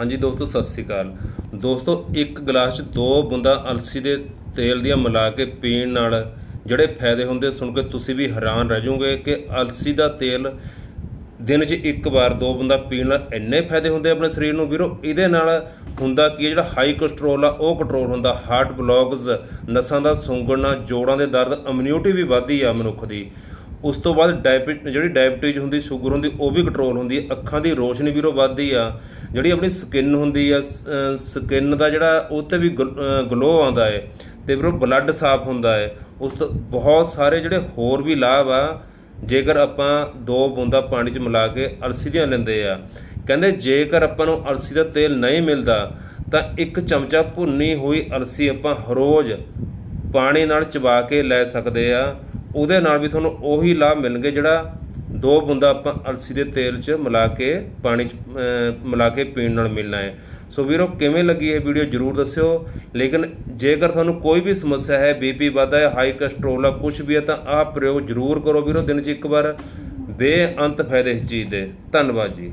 ਹਾਂਜੀ ਦੋਸਤੋ, ਸਤਿ ਸ੍ਰੀ ਅਕਾਲ। ਦੋਸਤੋ, ਇੱਕ ਗਲਾਸ 'ਚ ਦੋ ਬੂੰਦਾਂ ਅਲਸੀ ਦੇ ਤੇਲ ਦੀਆਂ ਮਿਲਾ ਕੇ ਪੀਣ ਨਾਲ ਜਿਹੜੇ ਫਾਇਦੇ ਹੁੰਦੇ ਸੁਣ ਕੇ ਤੁਸੀਂ ਵੀ ਹੈਰਾਨ ਰਹਿ ਜਾਓਗੇ ਕਿ ਅਲਸੀ ਦਾ ਤੇਲ ਦਿਨ 'ਚ ਇੱਕ ਵਾਰ ਦੋ ਬੂੰਦਾਂ ਪੀਣ ਨਾਲ ਇੰਨੇ ਫਾਇਦੇ ਹੁੰਦੇ ਆਪਣੇ ਸਰੀਰ ਨੂੰ? ਵੀਰੋ, ਇਹਦੇ ਨਾਲ ਹੁੰਦਾ ਕੀ ਹੈ? ਜਿਹੜਾ ਹਾਈ ਕੋਲੇਸਟ੍ਰੋਲ ਆ, ਉਹ ਕੰਟਰੋਲ ਹੁੰਦਾ। ਹਾਰਟ ਬਲੌਕਸ ਨਸਾਂ ਦਾ ਸੁੰਗੜਨਾ, ਜੋੜਾਂ ਦੇ ਦਰਦ ਇਮਿਊਨਿਟੀ ਵੀ ਵੱਧਦੀ ਆ ਮਨੁੱਖ ਦੀ। ਉਸ ਤੋਂ ਬਾਅਦ ਡਾਇਬਿਟ ਜਿਹੜੀ ਡਾਇਬਟੀਜ਼ ਹੁੰਦੀ, ਸ਼ੂਗਰ ਹੁੰਦੀ, ਉਹ ਵੀ ਕੰਟਰੋਲ ਹੁੰਦੀ ਹੈ। ਅੱਖਾਂ ਦੀ ਰੋਸ਼ਨੀ ਵੀਰੋ ਵੱਧਦੀ ਆ। ਜਿਹੜੀ ਆਪਣੀ ਸਕਿਨ ਹੁੰਦੀ ਆ ਸਕਿਨ ਦਾ ਜਿਹੜਾ ਉਹ ਤੇ ਵੀ ਗਲੋ ਆਉਂਦਾ ਹੈ ਤੇ ਵੀਰੋ ਬਲੱਡ ਸਾਫ਼ ਹੁੰਦਾ ਹੈ ਉਸ ਤੋਂ ਬਹੁਤ ਸਾਰੇ ਜਿਹੜੇ ਹੋਰ ਵੀ ਲਾਭ ਆ, ਜੇਕਰ ਆਪਾਂ ਦੋ ਬੂੰਦਾ ਪਾਣੀ 'ਚ ਮਿਲਾ ਕੇ ਅਲਸੀ ਦੀਆਂ ਲੈਂਦੇ ਆ। ਕਹਿੰਦੇ ਜੇਕਰ ਆਪਾਂ ਨੂੰ ਅਲਸੀ ਦਾ ਤੇਲ ਨਹੀਂ ਮਿਲਦਾ, ਤਾਂ ਇੱਕ ਚਮਚਾ ਭੁੰਨੀ ਹੋਈ ਅਲਸੀ ਆਪਾਂ ਰੋਜ਼ ਪਾਣੀ ਨਾਲ ਚਬਾ ਕੇ ਲੈ ਸਕਦੇ ਆ। ਉਹਦੇ ਨਾਲ ਵੀ ਤੁਹਾਨੂੰ ਉਹੀ ਲਾਭ ਮਿਲਣਗੇ ਜਿਹੜਾ ਦੋ ਬੁੰਦਾ ਆਪਾਂ ਅਲਸੀ ਦੇ ਤੇਲ 'ਚ ਮਿਲਾ ਕੇ ਪਾਣੀ 'ਚ ਮਿਲਾ ਕੇ ਪੀਣ ਨਾਲ ਮਿਲਣਾ ਹੈ। ਸੋ ਵੀਰੋ, ਕਿਵੇਂ ਲੱਗੀ ਇਹ ਵੀਡੀਓ ਜਰੂਰ ਦੱਸਿਓ। ਲੇਕਿਨ ਜੇਕਰ ਤੁਹਾਨੂੰ ਕੋਈ ਵੀ ਸਮੱਸਿਆ ਹੈ, ਬੀਪੀ ਵੱਧਦਾ ਹੈ ਹਾਈ ਕੋਲੇਸਟ੍ਰੋਲ ਆ ਕੁਝ ਵੀ ਹੈ, ਤਾਂ ਆਹ ਪ੍ਰਯੋਗ ਜਰੂਰ ਕਰੋ ਵੀਰੋ, ਦਿਨ 'ਚ ਇੱਕ ਵਾਰ। ਬੇਅੰਤ ਫਾਇਦੇ ਇਸ ਚੀਜ਼ ਦੇ। ਧੰਨਵਾਦ ਜੀ।